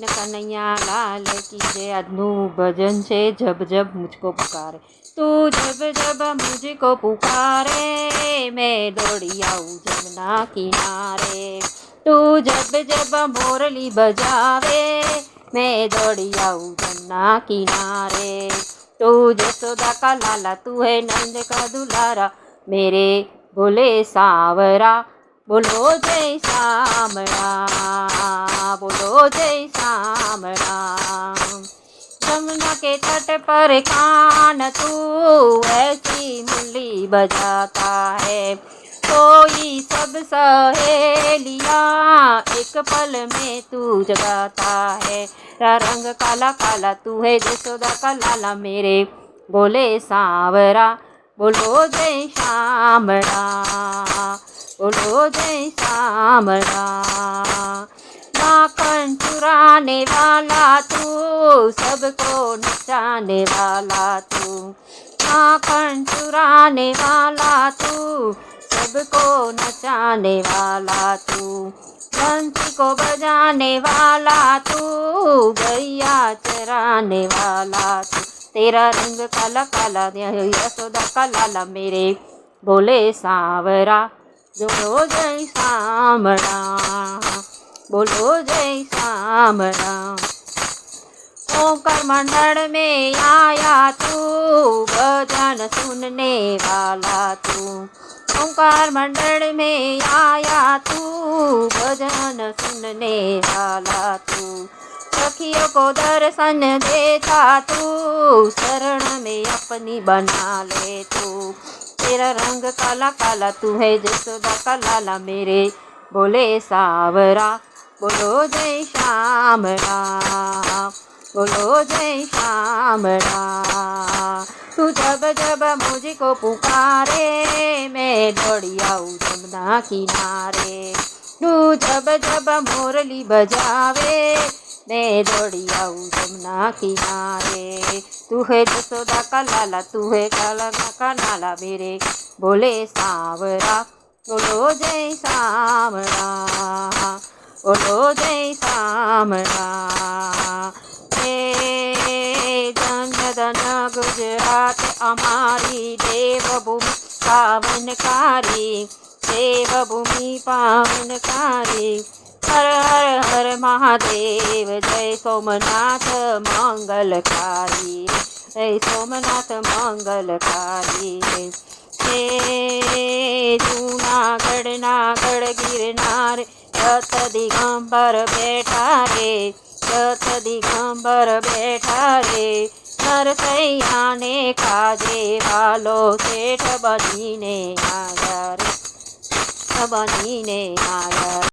कृष्ण कन्हैया लाल की जय अनु भजन से जब जब मुझको पुकारे। तू जब जब मुझको पुकारे, मैं दौड़ी आऊँ जमुना किनारे। तू जब जब मोरली बजावे, मैं दौड़ी आऊँ जमुना किनारे। तू जसोदा का लाला, तू है नंद का दुलारा। मेरे भोले सावरा बोलो जय सामरा बोलो जय सामरा जमुना के तट पर कान तू ऐसी मुरली बजाता है। कोई सब सहेलिया एक पल में तू जगाता है। रंग काला काला तू है, जसोदा का लाला मेरे। बोले सांवरा, बोलो जय श्यामरा जय श्यामरा माखन चुराने वाला तू, सबको नचाने वाला तू। माखन चुराने वाला तू, सबको नचाने वाला तू। बंसी को बजाने वाला तू, गैया चराने वाला तू। तेरा रंग काला काला यशोदा का लाला मेरे बोले सांवरा। जय सामरा बोलो जय सामरा ओंकार मंडल में आया तू, भजन सुनने वाला तू। ओंकार मंडल में आया तू, भजन सुनने वाला तू। सखियों को दर्शन देता तू, शरण में अपनी बना ले तू। तेरा रंग काला काला, तू है जसोदा का लाला मेरे। बोले सावरा, बोलो जय श्यामरा। बोलो जय श्यामरा। तू जब जब मुझको पुकारे, मैं दौड़ी आऊँ जमुना किनारे। तू जब जब मोरली बजावे मैं दौड़ी आऊँ जमुना किनारे। तू है जसोदा का लाला तू है काला ना का नाला, मेरे बोले सांवरा। बोलो जय सांवरा, बोलो जय सांवरा। सदन गुजरात, अमारी देव भूमि पावनकारी, देवभूमि पावनकारी। હર હર હર મહાદેવ, જય સોમનાથ મંગલકારી, જય સોમનાથ મંગલકારી. હે જૂનાગઢના ગઢ ગિરનાર રથ દિગંબર બેઠા રે રથ દિગંબર બેઠા રે. નરસૈયાને કાજે વાલો શેઠ બનીને આયા બનીને આયા